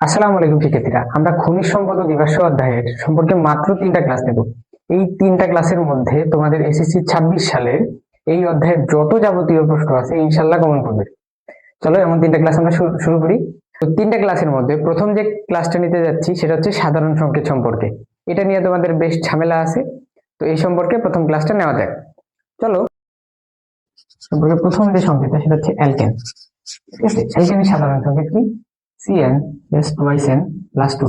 আসসালামু আলাইকুম শিক্ষার্থীরা, আমরা খনিজ সম্পদ ও জীবাশ্ম অধ্যায়ের সম্পর্কে মাত্র তিনটা ক্লাস নেব। এই তিনটা ক্লাসের মধ্যে তোমাদের এসএসসি ছাব্বিশ সালের এই অধ্যায়ের যত যাবতীয় প্রশ্ন আছে ইনশাল্লাহ কমন পড়বে চলো এমন তিনটা ক্লাস আমরা শুরু- করি। তো তিনটা ক্লাসের মধ্যে প্রথম যে ক্লাসটা নিতে যাচ্ছি সেটা হচ্ছে সাধারণ সংকেত সম্পর্কে। এটা নিয়ে তোমাদের বেশ ঝামেলা আছে, তো এই সম্পর্কে প্রথম ক্লাসটা নেওয়া যাক। চলো। প্রথম যে সংকেতটা সেটা হচ্ছে অ্যালকেন। ঠিক আছে? অ্যালকেনের সাধারণ সংকেত কি? CN H twice N plus two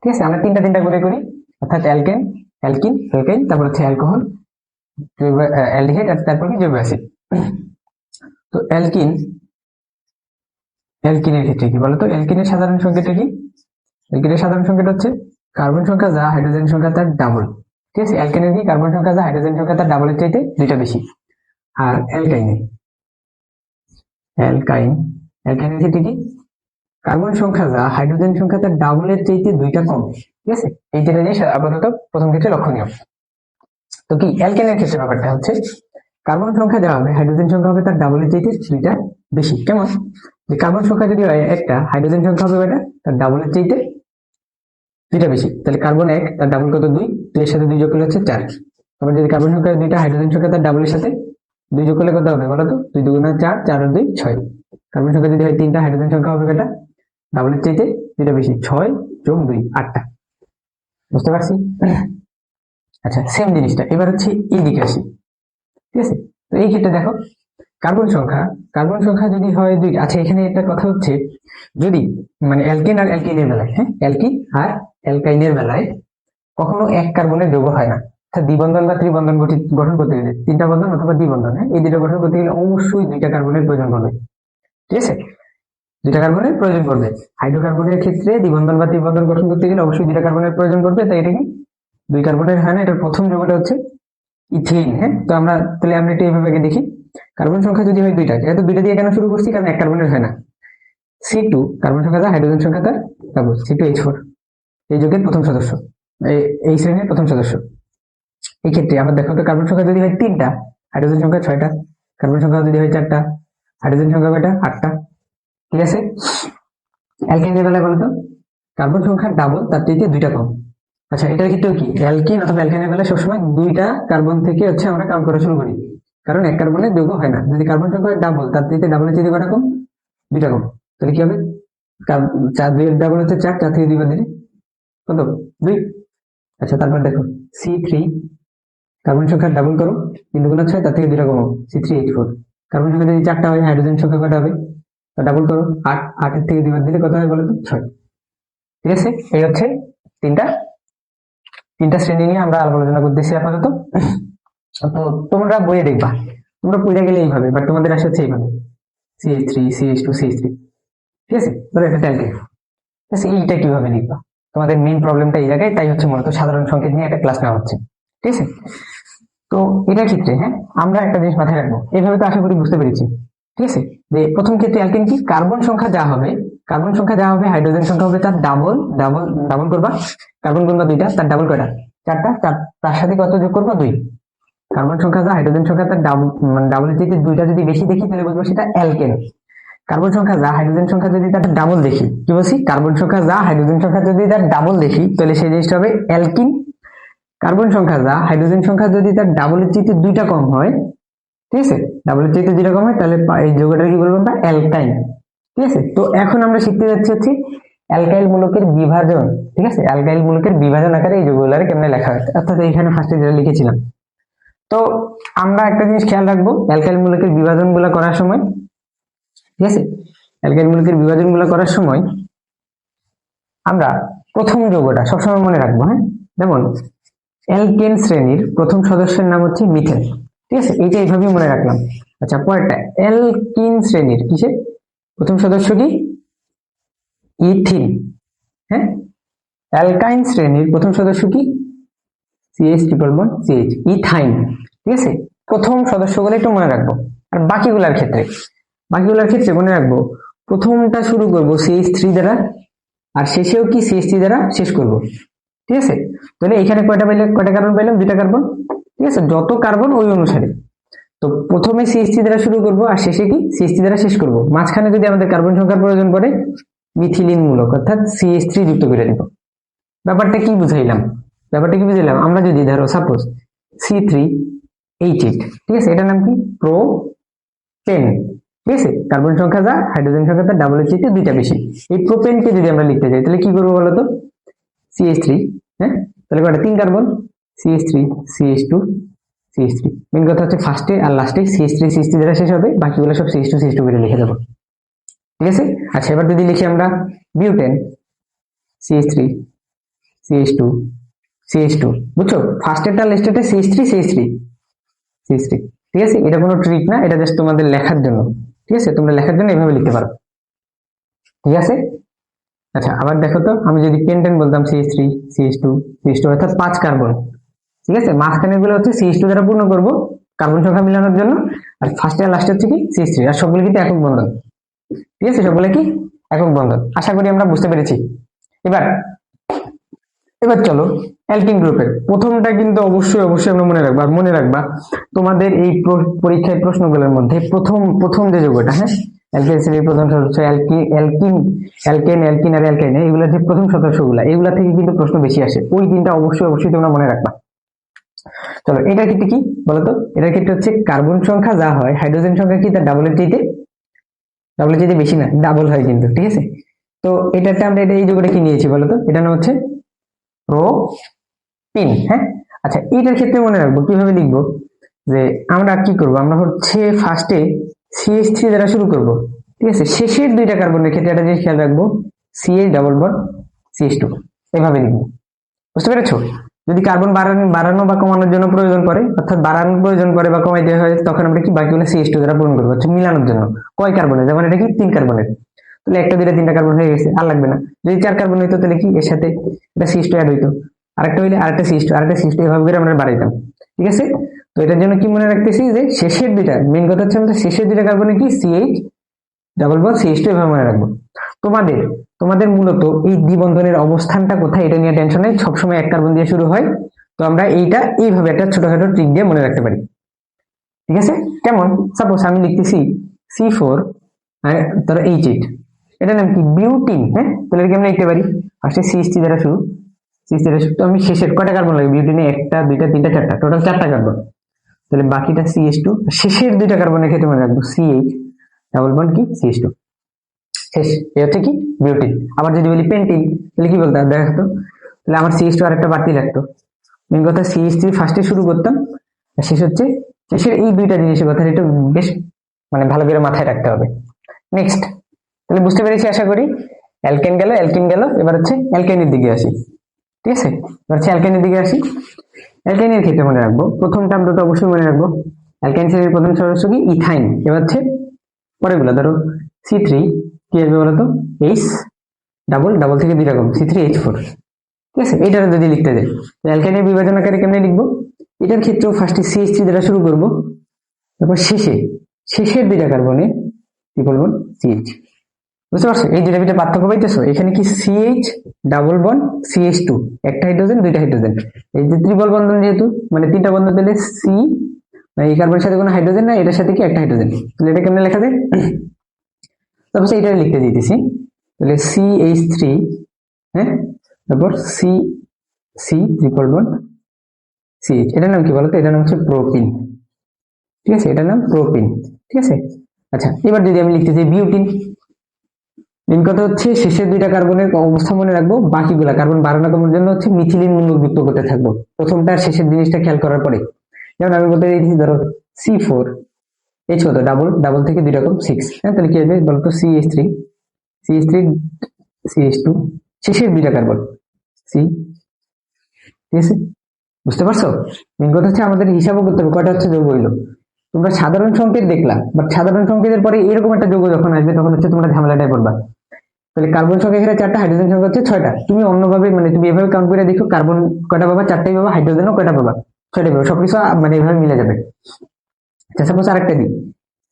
ঠিক আছে, আমরা তিনটা তিনটা করে করি। অর্থাৎ অ্যালকেন, অ্যালকিন, অ্যালকাইন, তারপর হচ্ছে অ্যালকোহল অ্যালডিহাইড, আর তারপর কি জৈব অ্যাসিড। তো অ্যালকিন, অ্যালকিনের ক্ষেত্রে কি বলতো? অ্যালকিনের সাধারণ সংকেতটা কি? অ্যালকিনের সাধারণ সংকেত হচ্ছে কার্বন সংখ্যা যা হাইড্রোজেন সংখ্যা তার ডাবল। ঠিক আছে, অ্যালকেনের কি? কার্বন সংখ্যা যা হাইড্রোজেন সংখ্যা তার ডাবলের চাইতে দুইটা বেশি। আর অ্যালকাইনে অ্যালকাইন, অ্যালকাইনের ক্ষেত্রে কি? কার্বন সংখ্যা যা হাইড্রোজেন সংখ্যা তার ডাবলের চাইতে দুইটা কম। ঠিক আছে? এই যেটা জিনিস আপাতত প্রথম ক্ষেত্রে লক্ষণীয়। তো কি অ্যালকেনের ক্ষেত্রে ব্যাপারটা হচ্ছে কার্বন সংখ্যা দেওয়া হবে হাইড্রোজেন সংখ্যা হবে তার ডাবলের চাইতে দুইটা বেশি। কেমন? যে কার্বন সংখ্যা যদি হয় একটা হাইড্রোজেন সংখ্যা হবে এটা তার ডাবলের চাইতে দুইটা বেশি। তাহলে কার্বন এক, তার ডাবল কত? দুই। দুইয়ের সাথে দুই যোগ করলে হচ্ছে চার। আবার যদি কার্বন সংখ্যা দুইটা হাইড্রোজেন সংখ্যা তার ডাবলের সাথে দুই যোগ করলে কত হবে? বলো তো? দুই দুগুণা চার চার আর দুই, ছয়। কার্বন সংখ্যা যদি হয় তিনটা হাইড্রোজেন সংখ্যা হবে এটা ডাবলের চাইতে দুইটা বেশি? ছয় যোগ দুই, আটটা। বুঝতে পারছি? আচ্ছা সেম জিনিসটা। এবার হচ্ছে এইদিকে আসি। ঠিক আছে? তো এই ক্ষেত্রে দেখো কার্বন সংখ্যা কার্বন সংখ্যা যদি হয় দুই আচ্ছা এখানে একটা কথা হচ্ছে, যদি মানে অ্যালকিন আর অ্যালকিনের বেলায় হ্যাঁ? অ্যালকিন আর অ্যালকাইনের বেলায় কখনো এক কার্বনের যৌগ হয় না। অর্থাৎ দ্বিবন্ধন বা ত্রিবন্ধন গঠিত, গঠন করতে গেলে, তিনটা বন্ধন অথবা দ্বিবন্ধন হ্যাঁ? এই দুটো গঠন করতে গেলে অবশ্যই দুইটা কার্বনের প্রয়োজন হবে। ঠিক আছে? দুইটা কার্বনের প্রয়োজন পড়বে হাইড্রোকার্বনের ক্ষেত্রে দ্বিবন্ধন বা ত্রিবন্ধন গঠন করতে গেলে অবশ্যই দুইটা কার্বনের প্রয়োজন পড়বে তাই এটা কি? দুই কার্বনের হয় না, এটার প্রথম যৌগটা হচ্ছে ইথিলিন হ্যাঁ? তো আমরা তাহলে আমরা এটা এইভাবে আগে দেখি। কার্বন সংখ্যা যদি হয় দুইটা, যেহেতু দুইটা দিয়ে কেন শুরু করছি? কারণ এক কার্বনের হয় না। সি টু কার্বন সংখ্যা তার হাইড্রোজেন সংখ্যা তার double C two H four এই যুগের প্রথম সদস্য। এই শ্রেণির প্রথম সদস্য। এই ক্ষেত্রে আবার দেখো তো কার্বন সংখ্যা যদি হয় তিনটা হাইড্রোজেন সংখ্যা ছয়টা কার্বন সংখ্যা যদি হয় চারটা হাইড্রোজেন সংখ্যা কয়টা? আটটা। ঠিক আছে? অ্যালকেনের বেলায় বলতো কার্বন সংখ্যা ডাবল তার থেকে দুইটা কম। আচ্ছা এটার ক্ষেত্রেও কি? অ্যালকিন অথবা অ্যালকাইনের বেলায় সবসময় দুইটা কার্বন থেকে হচ্ছে আমরা কাউন্ট করা শুরু করি। কারণ এক কার্বনের যৌগ হয় না। যদি কার্বন সংখ্যা ডাবল তার থেকে ডাবলের চেয়ে কটা কম? দুইটা কম। তাহলে কি হবে? চার দুই ডাবল হচ্ছে চার চার থেকে দুই বাদ দিলে। কত? দুই। আচ্ছা তারপর দেখো। সি থ্রি কার্বন সংখ্যা ডাবল করো। তিন দুগুণ ছয়, তার থেকে দুইটা কমো C three eight four carbon সংখ্যা যদি চারটা হয় হাইড্রোজেন সংখ্যা কটা হবে? তা ডাবল করো। আট, আটের থেকে দুই দিলে কত হয় বলো তো ছয়। ঠিক আছে? এই হচ্ছে তিনটা। তিনটা শ্রেণি নিয়ে আমরা আলোচনা করতেছি আপাতত। তো তোমরা বইয়ে দেখবা। তোমরা পড়ে গেলে এইভাবে বাট তোমাদের আসে হচ্ছে এইভাবে। CH three CH two CH three ঠিক আছে? ধরো একটা ট্যাঙ্কে এইটা কীভাবে লিখবা? তোমাদের মেইন প্রবলেমটা এই জায়গায়, তাই হচ্ছে মূলত সাধারণ সংকেত নিয়ে একটা ক্লাস নেওয়া হচ্ছে। ঠিক আছে? তো এটার ক্ষেত্রে হ্যাঁ আমরা একটা জিনিস মাথায় রাখব। এইভাবে তো আশা করি বুঝতে পেরেছি। ঠিক আছে? যে প্রথম ক্ষেত্রে অ্যালকেন কি? কার্বন সংখ্যা যা হবে কার্বন সংখ্যা যা হবে হাইড্রোজেন সংখ্যা হবে তার ডাবল ডাবল ডাবল করবা। কার্বন গুণবা দুইটা, তার ডাবল কয়টা? চারটা। চার, তার সাথে কত যোগ করব? দুই। কার্বন সংখ্যা যা হাইড্রোজেন সংখ্যা তার ডাবল মানে ডাবলের থেকে দুইটা যদি বেশি দেখি, তাহলে বলব সেটা অ্যালকেন কার্বন সংখ্যা যা হাইড্রোজেন সংখ্যা যদি তার ডাবল দেখি, কি বলছি? কার্বন সংখ্যা যা হাইড্রোজেন সংখ্যা যদি তার ডাবল দেখি, তাহলে সেই জিনিসটা হবে অ্যালকিন কার্বন সংখ্যা যা হাইড্রোজেন সংখ্যা যদি তার ডাবলের চাইতে দুইটা কম হয় ঠিক আছে? ডাবল চাইতে দুইটা কম হয়, তাহলে এই যৌগটা কি বলব আমরা? অ্যালকাইন ঠিক আছে? তো এখন আমরা শিখতে যাচ্ছি হচ্ছে অ্যালকাইল মূলকের বিভাজন। ঠিক আছে? অ্যালকাইল মূলকের বিভাজন আকারে এই যৌগগুলারে কেমনে লেখা হয়? অর্থাৎ এইখানে ফার্স্টে যেটা লিখেছিলাম। তো আমরা একটা জিনিস খেয়াল রাখব অ্যালকাইল মূলকের বিভাজনগুলা করার সময়। ঠিক আছে? অ্যালকাইল মূলকের বিভাজনগুলা করার সময় আমরা প্রথম যৌগটা সবসময় মনে রাখব হ্যাঁ? যেমন অ্যালকেন শ্রেণির প্রথম সদস্যের নাম হচ্ছে মিথেন ঠিক আছে? এইটা এইভাবেই মনে রাখলাম। আচ্ছা পরেরটা অ্যালকিন শ্রেণির, কিসের? প্রথম সদস্য কি? ইথিন। হ্যাঁ? অ্যালকাইন শ্রেণির প্রথম সদস্য কি? CH triple bond CH ethyne. ঠিক আছে? প্রথম সদস্যগুলো একটু মনে রাখব। আর বাকিগুলার ক্ষেত্রে বাকিগুলার ক্ষেত্রে মনে রাখব, প্রথমটা শুরু করব সিএইচ থ্রি দ্বারা, আর শেষেও কি সিএইচ থ্রি দ্বারা শেষ করব? ঠিক আছে? তাহলে এখানে কয়টা পাইলে, কয়টা কার্বন পাইলাম? দুইটা কার্বন? ঠিক আছে? যত কার্বন ওই অনুসারে। তো প্রথমে সিএসটি দ্বারা শুরু করব, আর শেষে কি? সিএসটি দ্বারা শেষ করব। মাঝখানে যদি আমাদের কার্বন সংখ্যার প্রয়োজন পড়ে মিথিলিন মূলক অর্থাৎ সিএস থ্রি যুক্ত করে দিব ব্যাপারটা কি বুঝাইলাম? ব্যাপারটা কি বুঝাইলাম? আমরা যদি ধরো suppose C three eight eight ঠিক আছে? এটার নাম কি? প্রো টেন ঠিক আছে? কার্বন সংখ্যা যা, হাইড্রোজেন সংখ্যা তার ডাবল চেয়ে দুইটা বেশি। এই প্রোপেনকে যদি আমরা লিখতে চাই তাহলে কি করব বলতো? সিএস থ্রি হ্যাঁ? তাহলে তিন carbon. CH three CH two CH three main কথা হচ্ছে ফার্স্টে আর লাস্টে সিএস থ্রি সিএস থ্রি যেটা শেষ হবে বাকিগুলো সব সিএস টু সিএস টু করে লিখে দেবো ঠিক আছে আচ্ছা এবার যদি লিখি আমরা butane CH three CH two CH two বুঝছ ফার্স্টেরটা লিস্টেতে CH three CH three CH three ঠিক আছে এটা কোনো ট্রিক না এটা জাস্ট তোমাদের লেখার জন্য ঠিক আছে তোমরা লেখার জন্য এভাবে লিখতে পারো ঠিক আছে আচ্ছা আবার দেখো তো আমি যদি পেন্টেন বলতাম CH three CH two CH two অর্থাৎ পাঁচ কার্বন ঠিক আছে? মাঝখানে গুলো হচ্ছে সিএস টু দ্বারা পূর্ণ করব কার্বন সংখ্যা মিলানোর জন্য, আর ফার্স্ট আর লাস্ট হচ্ছে কি সিএস থ্রি আর সবগুলো কিন্তু একক বন্ধন। ঠিক আছে? সবগুলো কি একক বন্ধন। আশা করি আমরা বুঝতে পেরেছি। এবার এবার চলো অ্যালকিন গ্রুপের প্রথমটা কিন্তু অবশ্যই অবশ্যই আমরা মনে রাখব মনে রাখবা, তোমাদের এই প্র- পরীক্ষায় প্রশ্নগুলোর মধ্যে প্রথম প্রথম যে যৌগটা হ্যাঁ? অ্যালকিন শ্রেণির প্রথম সদস্য অ্যালকি অ্যালকিন অ্যালকেন অ্যালকিন আর অ্যালকাইন এগুলো যে প্রথম সদস্যগুলো এগুলা থেকে কিন্তু প্রশ্ন বেশি আসে। ওই তিনটা অবশ্যই অবশ্যই তোমরা মনে রাখবা। চলো এটার ক্ষেত্রে কি বলতো? এটার ক্ষেত্রে হচ্ছে কার্বন সংখ্যা যা হয় হাইড্রোজেন সংখ্যা কি? তার ডাবলের চাইতে ডাবলের চাইতে বেশি না ডাবল হয় কিন্তু, ঠিক আছে? তো এটাতে আমরা এটা এই যুগটা কি নিয়েছি বলতো? এটা নাম হচ্ছে প্রো পিন হ্যাঁ? আচ্ছা এইটার ক্ষেত্রে মনে রাখব, কীভাবে লিখব? যে আমরা কি করব? আমরা হচ্ছে ফার্স্টে সিএস থ্রি দ্বারা শুরু করব, ঠিক আছে? শেষের দুইটা কার্বনের ক্ষেত্রে একটা জিনিস খেয়াল রাখব CH double bond CH two এভাবে লিখব। বুঝতে পেরেছ? যদি কার্বন বাড়ানো বাড়ানো বা কমানোর জন্য প্রয়োজন পড়ে, অর্থাৎ বাড়ানোর প্রয়োজন পড়ে বা কমাইতে হয়, তখন আমরা কি বাকিগুলো সিএস টু দ্বারা পূরণ করব। হচ্ছে মিলানোর জন্য। কয় কার্বনের যেমন এটা কি তিন কার্বনের তাহলে একটা, দুইটা, তিনটা কার্বন হয়ে গেছে, আর লাগবে না। যদি চার কার্বন হইতো, তাহলে কি এর সাথে এটা সিএস টু অ্যাড হইতো। আরেকটা হইলে আরেকটা সিএস টু আরেকটা সিএস টু এভাবে করে আমরা বাড়াইতাম। ঠিক আছে? তো এটার জন্য কি মনে রাখতেছি যে শেষের দুইটা মেন কথা হচ্ছে আমাদের শেষের দুইটা কার্বনে কি সিএইচ ডাবল বল সিএস টু এভাবে মনে রাখব। তোমাদের তোমাদের মূলত এই দ্বিবন্ধনের অবস্থানটা কোথায়, এটা নিয়ে টেনশন নেই, সবসময় এক কার্বন দিয়ে শুরু হয়। তো আমরা এইটা এইভাবে একটা ছোটখাটো ট্রিক দিয়ে মনে রাখতে পারি। ঠিক আছে? কেমন? সাপোজ আমি লিখতেছি সি ফোর ধরো এইচ এইট এটার নাম কি? বিউটিন হ্যাঁ? তাহলে এটা কেমন লিখতে পারি? ফার্স্টে সিএসটি দ্বারা শুরু। সিএসটি দ্বারা শুরু, তো আমি শেষের কয়টা কার্বন লাগে বিউটিনে একটা, দুইটা, তিনটা, চারটা। টোটাল চারটা কার্বন তাহলে বাকিটা সিএস টু শেষের দুইটা কার্বনের ক্ষেত্রে মনে রাখব সিএইচ ডাবল বন্ড কি? সিএস টু শেষ। এ হচ্ছে কি? বিউটিন আবার যদি বলি পেন্টিন তাহলে কি বলতাম দেখাতো তাহলে আমার সিএস টু আর একটা বাড়তি লাগতো। মেন কথা সিএস থ্রি ফার্স্টে শুরু করতাম শেষ হচ্ছে শেষের এই দুইটা জিনিসের কথা এটা বেশ মানে ভালো করে মাথায় রাখতে হবে। নেক্সট তাহলে বুঝতে পেরেছি আশা করি। অ্যালকেন গেল অ্যালকিন গেল। এবার হচ্ছে অ্যালকেনের দিকে আসি। ঠিক আছে? এবার হচ্ছে অ্যালকেনের দিকে আসি। অ্যালকাইনের ক্ষেত্রে মনে রাখব। প্রথমটা আমরা তো অবশ্যই মনে রাখব। অ্যালকাইন শ্রেণির প্রথম সদস্য কি? ইথাইন। এবার হচ্ছে পরেগুলো ধরো সি থ্রি কি আসবে বলতো? এইচ ডাবল ডাবল থেকে দুই রকম সি থ্রি এইচ ফোর ঠিক আছে? এটার যদি লিখতে যাই অ্যালকাইনের বিভাজন আকারে কেমনে লিখব? এটার ক্ষেত্রেও ফার্স্টে সিএইচ থ্রি দ্বারা শুরু করব। তারপর শেষে, শেষের দুইটা কার্বনে কি বলব সিএইচ বুঝতে পারছ? এই দুইটা ভিতরে পার্থক্য পাইতেছো? এখানে কি CH double bond CH two একটা হাইড্রোজেন দুইটা হাইড্রোজেন এই যে ত্রিবল বন্ধন যেহেতু মানে তিনটা বন্ধন পেলে সি এই কার্বনের সাথে কোনো হাইড্রোজেন না এটার সাথে কি একটা হাইড্রোজেন তাহলে এটা কেমনে লেখা যায়? তারপর এটা লিখতে দিতেছি। তাহলে সি এইচ থ্রি হ্যাঁ? তারপর সি সি ত্রিপল বন সিএইচ এটার নাম কি বলতো এটার নাম হচ্ছে প্রোপিন ঠিক আছে? এটার নাম প্রোপিন ঠিক আছে? আচ্ছা এবার যদি আমি লিখতে চাই বিউটিন মেন কথা হচ্ছে শেষের দুইটা কার্বনের অবস্থা মনে রাখব, বাকিগুলা কার্বন বাড়ানো কমার জন্য হচ্ছে মিথিলিন মূলক যুক্ত করতে থাকব। প্রথমটা শেষের জিনিসটা খেয়াল করার পরে। যেমন আমি বলতে চাইছি ধরো সি ফোর এইচ কত ডাবল ডাবল থেকে দুই রকম সিক্স হ্যাঁ তাহলে কি হবে? বলতো C H three C H three C H two শেষের দুইটা কার্বন সি ঠিক আছে? বুঝতে পারছ? মেন কথা হচ্ছে আমাদের হিসাবও করতে হবে, কয়টা হচ্ছে যোগ হইল। তোমরা সাধারণ সংকেত দেখলা বাট সাধারণ সংকেতের পরে এরকম একটা যোগ যখন আসবে, তখন হচ্ছে তোমরা ঝামেলাটাই পড়বা তাহলে কার্বন সংখ্যা এখানে চারটা হাইড্রোজেন সংখ্যা হচ্ছে ছয়টা। তুমি অন্যভাবে মানে তুমি এভাবে কাউন্ট করে দেখো কার্বন কয়টা পাবা, চারটাই পাবা হাইড্রোজেনও কয়টা পাবা ছয়টা পাবা, সবকিছু মানে এভাবে মিলে যাবে। আচ্ছা সাপোজ আরেকটা দিই।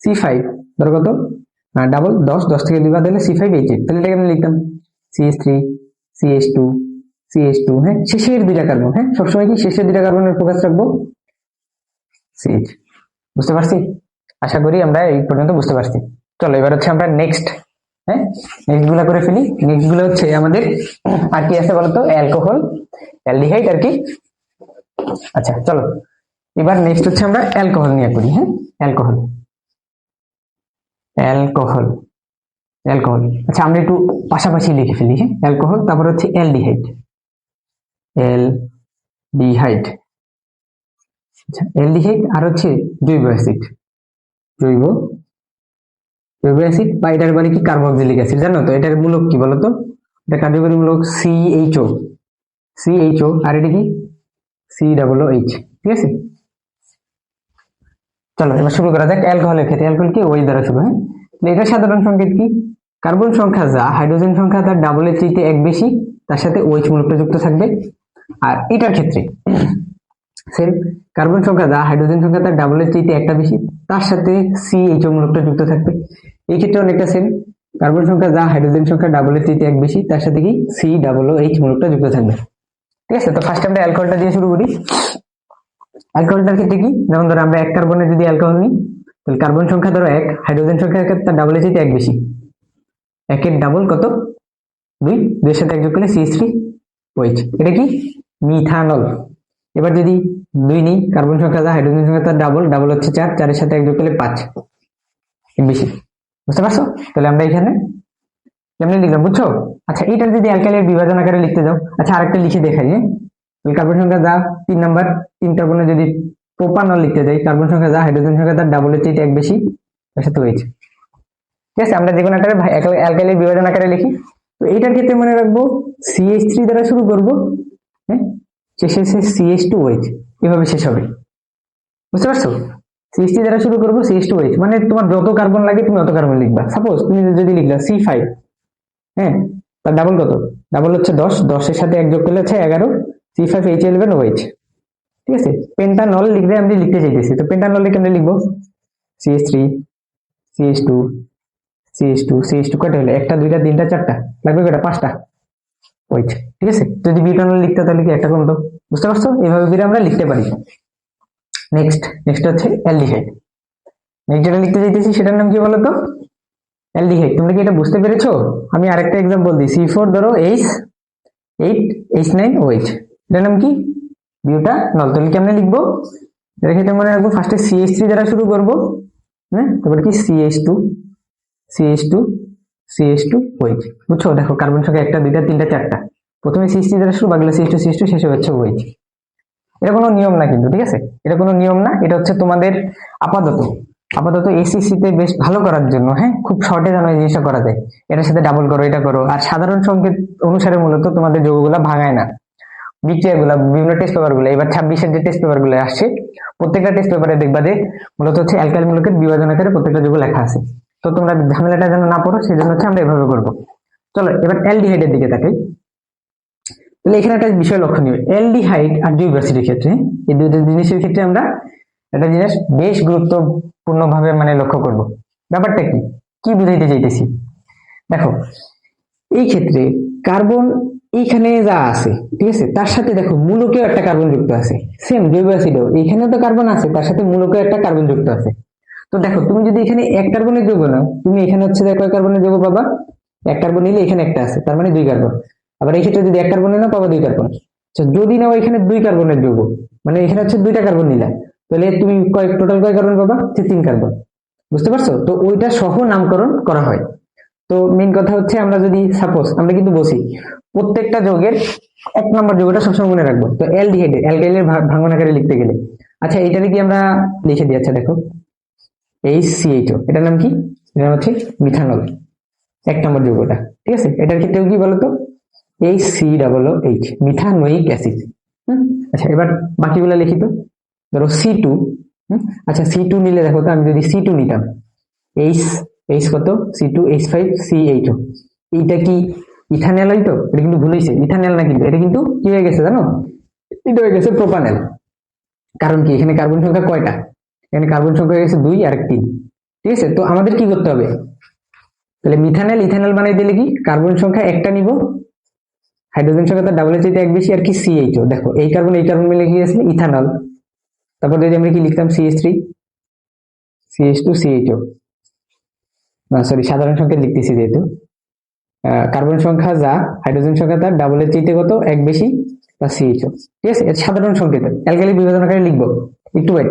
সি ফাইভ ধরো কত? ডাবল দশ দশ থেকে দুই বাদ দিলে সি ফাইভ তাহলে এটাকে আমি লিখতাম। C H three C H two C H two হ্যাঁ? শেষের দুইটা কার্বন হ্যাঁ? সবসময় কি শেষের দুইটা কার্বনের ফোকাস রাখব? সিএইচ বুঝতে পারছি? আশা করি আমরা এই পর্যন্ত বুঝতে পারছি। চলো, এবার হচ্ছে আমরা নেক্সট হ্যাঁ? নেক্সটগুলা করে ফেলি। নেক্সটগুলো হচ্ছে আমাদের, আর কি আছে বলতো? অ্যালকোহল, অ্যালডিহাইড আর কি। আচ্ছা চলো। এবার নেক্সট হচ্ছে আমরা অ্যালকোহল নিয়ে করি হ্যাঁ? অ্যালকোহল অ্যালকোহল অ্যালকোহল আচ্ছা আমরা একটু পাশাপাশি লিখে ফেলি হ্যাঁ? অ্যালকোহল তারপর হচ্ছে অ্যালডিহাইড এল ডিহাইড আচ্ছা অ্যালডিহাইড আর হচ্ছে জৈব অ্যাসিড জৈব জৈব অ্যাসিড বা এটার বলে কি কার্বক্সিলিক অ্যাসিড জানো তো, এটার মূলক কি বলতো? এটা কার্যকরী মূলক সিএইচও সিএইচও আর এটা কি? সি ডাবল এইচ ঠিক আছে? চলো, এবার শুরু করা যাক অ্যালকোহলের ক্ষেত্রে। অ্যালকোহল কি? ওই দ্বারা শুরু হ্যাঁ? তাহলে এটার সাধারণ সংকেত কি? কার্বন সংখ্যা যা, হাইড্রোজেন সংখ্যা তার ডাবলের চাইতে এক বেশি, তার সাথে ওইচ মূলকটা যুক্ত থাকবে। আর এটার ক্ষেত্রে সেম কার্বন সংখ্যা যা, হাইড্রোজেন সংখ্যা তার ডাবলের চাইতে একটা বেশি, তার সাথে সি এইচ মূলকটা যুক্ত থাকবে। এই ক্ষেত্রে অনেকটা সেম কার্বন সংখ্যা যা, হাইড্রোজেন সংখ্যা ডাবলের চাইতে এক বেশি, তার সাথে কি? সি ডাবল ও এইচ মূলকটা যুক্ত থাকবে। ঠিক আছে, তো ফার্স্ট আমরা অ্যালকোহলটা দিয়ে শুরু করি। অ্যালকোহলটার ক্ষেত্রে কি? যেমন ধরো আমরা এক কার্বনের যদি অ্যালকোহল নিই, তাহলে কার্বন সংখ্যা ধরো এক হাইড্রোজেন সংখ্যা তার ডাবলের চাইতে এক বেশি। একের ডাবল কত? দুই, দুইয়ের সাথে এক যোগ করলে সিএস থ্রি ওইচ এটা কি? মিথানল এবার যদি দুই নেই কার্বন সংখ্যা যা হাইড্রোজেন সংখ্যা তার ডাবল ডাবল হচ্ছে চার, চারের সাথে এক যোগ করলে পাঁচ। বেশি। বুঝতে পারছ? তাহলে আমরা এখানে কেমনি লিখলাম? বুঝছ? আচ্ছা এইটার যদি অ্যালকাইলের বিভাজন আকারে লিখতে যাও আচ্ছা আরেকটা লিখে দেখাই হ্যাঁ? কার্বন সংখ্যা যা, তিন নাম্বার তিন কার্বনে যদি প্রোপানল লিখতে যাই কার্বন সংখ্যা যা হাইড্রোজেন সংখ্যা তার ডাবলের চাইতে এক বেশি সাথে হয়েছে। ঠিক আছে, আমরা যে কোনো একটা অ্যালকাইলের বিভাজন আকারে লিখি। তো এইটার ক্ষেত্রে মনে রাখব সিএইচ থ্রি দ্বারা শুরু করব হ্যাঁ? শেষে সিএইচ টু ওয়েচ এভাবে শেষ হবে। বুঝতে পারছ? সিএইচ দ্বারা শুরু করব সিএইচ টু ওয়েচ মানে তোমার যত কার্বন লাগে তুমি অত কার্বন লিখবা। সাপোজ তুমি যদি লিখলা সি ফাইভ হ্যাঁ? তার ডাবল কত? ডাবল হচ্ছে দশ, দশের সাথে এক যোগ করলে হচ্ছে এগারো C five H eleven OH ঠিক আছে? পেন্টানল লিখলে আমি লিখতে চাইতেছি। তো পেন্টানল কেমনে লিখব? CH three CH two CH two CH two কয়টা হলো? একটা, দুইটা, তিনটা, চারটা। লাগবে কয়টা? পাঁচটা। ওয়েট ঠিক আছে? যদি বিউটানল লিখতে, তাহলে কি একটা কমতো? বুঝতে পারছ? এইভাবে করে আমরা লিখতে পারি। নেক্সট নেক্সট হচ্ছে অ্যালডিহাইড নেক্সট যেটা লিখতে চাইতেছি, সেটার নাম কি বলতো? অ্যালডিহাইড তোমরা কি এটা বুঝতে পেরেছ? আমি আরেকটা এক্সাম্পল দিই। সি ফোর ধরো H eight H nine OH এটার কি? বিউটানল তাহলে কেমনে লিখব? এটা ক্ষেত্রে মনে রাখব ফার্স্টে সিএইচ থ্রি দ্বারা শুরু করব হ্যাঁ? তারপর কি? CH two CH two CH two OH বুঝছ? দেখো কার্বন সংখ্যা একটা, দুইটা, তিনটা, চারটা। প্রথমে সিএইচ থ্রি দ্বারা শুরু বাকিলো সিএইচ টু টু শেষে হচ্ছে ওইচ এটা কোনো নিয়ম না কিন্তু, ঠিক আছে? এটা কোনো নিয়ম না, এটা হচ্ছে তোমাদের আপাতত। আপাতত এসিসি তে বেশ ভালো করার জন্য হ্যাঁ? খুব শর্টে যেন এই জিনিসটা করা যায়। এটার সাথে ডাবল করো, এটা করো। আর সাধারণ সংকেত অনুসারে মূলত তোমাদের যোগগুলা ভাঙায় না। বিক্রিয়া গুলা বিভিন্ন টেস্ট পেপারগুলো, এবার ছাব্বিশের যে টেস্ট পেপারগুলো আসছে, প্রত্যেকটা টেস্ট পেপারে দেখবা যে মূলত হচ্ছে অ্যালকাইল মূলকের বিভাজন আকারে প্রত্যেকটা যোগ লেখা আছে। তো তোমরা ঝামেলাটা যেন না পড়ো, সেই জন্য হচ্ছে আমরা এভাবে করব। চলো, এবার অ্যালডিহাইডের দিকে তাকাই। তাহলে এখানে একটা বিষয় লক্ষণীয়। অ্যালডিহাইড আর অ্যাসিডের ক্ষেত্রে, এই দুটো জিনিসের ক্ষেত্রে আমরা একটা জিনিস বেশ গুরুত্বপূর্ণ ভাবে মানে লক্ষ্য করব। ব্যাপারটা কি? কি বুঝাইতে চাইতেছি? দেখো, এই ক্ষেত্রে কার্বন এইখানে যা আছে, ঠিক আছে? তার সাথে দেখো মূলকেও একটা কার্বন যুক্ত আছে। সেম জৈব অ্যাসিডও এইখানেও তো কার্বন আছে, তার সাথে মূলকেও একটা কার্বন যুক্ত আছে। তো দেখো, তুমি যদি এখানে এক কার্বনের যৌগ নাও, তুমি এখানে হচ্ছে কয় কার্বনের যৌগ পাবা। এক কার্বন নিলে এখানে একটা আছে, তার মানে দুই কার্বন আবার এই ক্ষেত্রে যদি এক কার্বনে নাও, পাবা দুই কার্বন আচ্ছা যদি নাও এখানে দুই কার্বনের যৌগ মানে এখানে হচ্ছে দুইটা কার্বন নিলা, তাহলে তুমি কয় টোটাল কয় কার্বন পাবা? তিন কার্বন বুঝতে পারছ? তো ওইটা সহ নামকরণ করা হয়। তো মেইন কথা হচ্ছে আমরা যদি সাপোজ আমরা কিন্তু বসি প্রত্যেকটা যৌগের এক নম্বর যৌগটা সবসময় মনে রাখব। তো অ্যালডিহাইড অ্যালকাইলের ভাঙন আকারে লিখতে গেলে। আচ্ছা এইটারে কি আমরা লিখে দিই? আচ্ছা দেখো। এইচ সি সিএইচও এটার নাম কি? এটা হচ্ছে মিথানল এক নম্বর যৌগটা ঠিক আছে? এটার ক্ষেত্রেও কি বলতো? H C double O H methanoic acid আচ্ছা এবার বাকিগুলো লিখি তো। ধরো সি টু আচ্ছা সি টু নিলে দেখো তো, আমি যদি সি টু নিতাম এইচ এইচ কত? C two H five C H এইটা কি ইথানেল হয়তো এটা কিন্তু ভুল হয়েছে ইথানেল না কিন্তু এটা কিন্তু কি হয়ে গেছে জানো? এটা হয়ে গেছে প্রোপানেল কারণ কি এখানে কার্বন সংখ্যা কয়টা? এখানে কার্বন সংখ্যা হয়ে গেছে দুই আর তিন। ঠিক আছে? তো আমাদের কি করতে হবে? তাহলে মিথানেল ইথানেল বানাই দিলে কি? কার্বন সংখ্যা একটা নিব। হাইড্রোজেন সংখ্যা তার ডাবল চাইতে এক বেশি আর কি সিএইচও দেখো এই কার্বন এই কার্বন মিলে কি আছে? ইথানল। তারপর যদি আমরা কি লিখতাম? CH three CH two CHO sorry সাধারণ সংখ্যা লিখতেছি যেহেতু। কার্বন সংখ্যা যা, হাইড্রোজেন সংখ্যা তার ডাবলের চাইতে কত? এক বেশি বা সিএইচও ঠিক আছে? এটা সাধারণ সংকেত। অ্যালকালি বিভাজন আকারে লিখব। একটু ওয়েট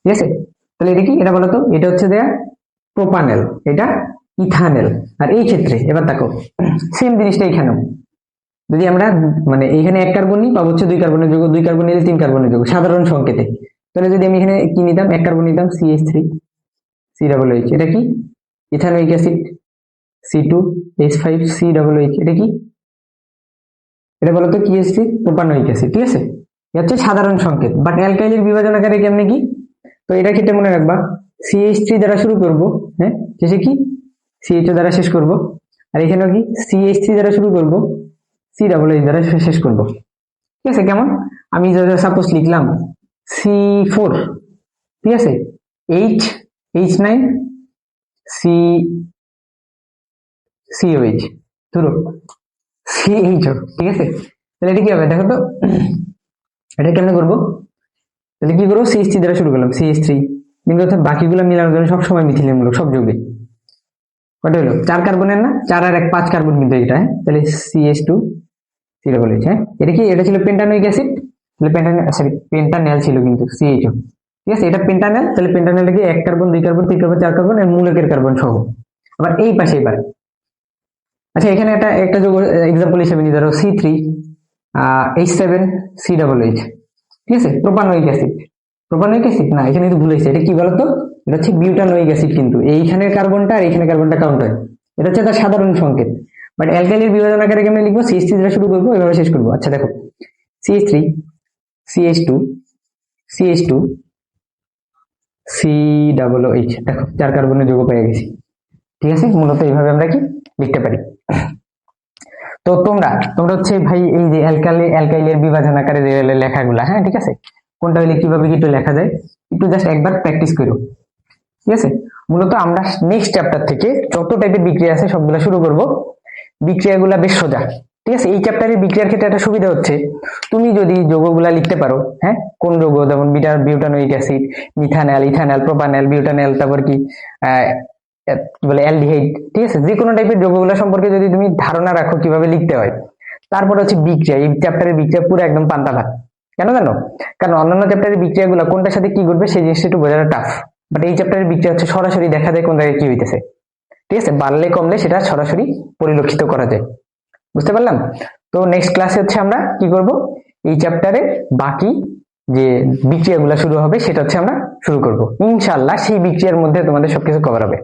ঠিক আছে? তাহলে এটা কি? এটা বলতো এটা হচ্ছে দেয়া প্রোপানেল এটা ইথানেল আর এই ক্ষেত্রে, এবার দেখো সেম জিনিসটা এখানেও। যদি আমরা মানে এখানে এক কার্বন নিই, পাবো হচ্ছে দুই কার্বনের যৌগ, দুই কার্বন নিলে তিন কার্বনের যৌগ। সাধারণ সংকেতে। তাহলে যদি আমি এখানে কি নিতাম? এক কার্বন নিতাম CH three C double H এটা কি? Ethanoic acid C two H five C double H এটা কি? এটা বলতো কি এসছি প্রোপানোইক অ্যাসিড ঠিক আছে? এটা হচ্ছে সাধারণ সংকেত বাট অ্যালকাইলের বিভাজন আকারে কেমনে কি? তো এটা ক্ষেত্রে মনে রাখবা সিএইচ থ্রি দ্বারা শুরু করব হ্যাঁ? শেষে কি? সিএইচও দ্বারা শেষ করব। আর এখানেও কি? সিএইচ থ্রি দ্বারা শুরু করব সি ডাবল এইচ দ্বারা শেষ করব। ঠিক আছে, কেমন? আমি সাপোজ লিখলাম সি ফোর ঠিক আছে? H H nine C COH ধরো সিএইচ ঠিক আছে? তাহলে এটা কি হবে? দেখো তো, এটা কেমনে করব? তাহলে কি করব? সিএস দ্বারা শুরু করলাম সিএস কিন্তু অর্থাৎ বাকিগুলো মিলানোর জন্য সবসময় মিথিলিনমূলক, সব যৌগে। কটা হলো? চার কার্বনের না? চার আর এক, পাঁচ কার্বন কিন্তু এটা হ্যাঁ? তাহলে সিএস টু ডাবল এইচ হ্যাঁ? এটা কি? এটা ছিল পেন্টানোইক অ্যাসিড তাহলে পেন্টান সরি পেন্টানেল ছিল কিন্তু সিএইচও ঠিক আছে? এটা পেন্টানেল তাহলে পেন্টানেলটা কি? এক কার্বন, দুই কার্বন, তিন কার্বন, চার কার্বন আর মূলকের কার্বন সহ। আবার এই পাশে এবার আচ্ছা এখানে একটা একটা যোগ এক্সাম্পল হিসেবে নিয়ে ধরো C three H seven C double H ঠিক আছে? প্রোপানোইক অ্যাসিড প্রোপানোইক অ্যাসিড না, এখানে কিন্তু ভুল হয়েছে। এটা কি বলতো? এটা হচ্ছে বিউটানোইক অ্যাসিড কিন্তু। এইখানের কার্বনটা আর এইখানে কার্বনটা কাউন্ট হয় এটা হচ্ছে তার সাধারণ সংকেত। বাট অ্যালকাইলির বিভাজন আকারে কেমন লিখব? সিএস থ্রি শুরু করব, এভাবে শেষ করব। আচ্ছা দেখো। CH three CH two CH two C double H দেখো চার কার্বনের যৌগ পেয়ে গেছি। ঠিক আছে? মূলত এইভাবে আমরা কি লিখতে পারি। তো তোমরা তোমরা হচ্ছে ভাই এই যে অ্যালকালি অ্যালকাইলের বিভাজন আকারে যে লেখাগুলা হ্যাঁ ঠিক আছে? কোনটা হইলে কীভাবে একটু লেখা যায়? একটু জাস্ট একবার প্র্যাকটিস করো ঠিক আছে? মূলত আমরা নেক্সট চ্যাপ্টার থেকে যত টাইপের বিক্রিয়া আছে সবগুলা শুরু করব। বিক্রিয়াগুলা বেশ সোজা। ঠিক আছে? এই চ্যাপ্টারের বিক্রিয়ার ক্ষেত্রে একটা সুবিধা হচ্ছে, তুমি যদি যৌগগুলা লিখতে পারো হ্যাঁ? কোন যৌগ? যেমন bitter butanoic acid, methanal, ethanal, propanal, butanal, তারপর কি? বলে অ্যালডিহাইড, ঠিক আছে? যে কোনো টাইপের যৌগগুলো সম্পর্কে যদি তুমি ধারণা রাখো কীভাবে লিখতে হয়। তারপর হচ্ছে বিক্রিয়া, এই চ্যাপ্টারের বিক্রিয়া পুরো একদম পান্তা ভাত। কেন জানো? কারণ অন্যান্য চ্যাপ্টারের বিক্রিয়াগুলো কোনটার সাথে কি ঘটবে সেই জিনিসটা একটু বোঝাটা টাফ বাট এই চ্যাপ্টারের বিক্রিয়া হচ্ছে সরাসরি দেখা যায় কোন জায়গায় কি হইতেছে। ঠিক আছে? বাড়লে কমলে সেটা সরাসরি পরিলক্ষিত করা যায়। বুঝতে পারলাম? তো নেক্সট ক্লাসে হচ্ছে আমরা কি করব? এই চ্যাপ্টারে বাকি যে বিক্রিয়াগুলো শুরু হবে সেটা হচ্ছে আমরা শুরু করব। ইনশাআল্লাহ সেই বিক্রিয়ার মধ্যে তোমাদের সবকিছু কভার হবে।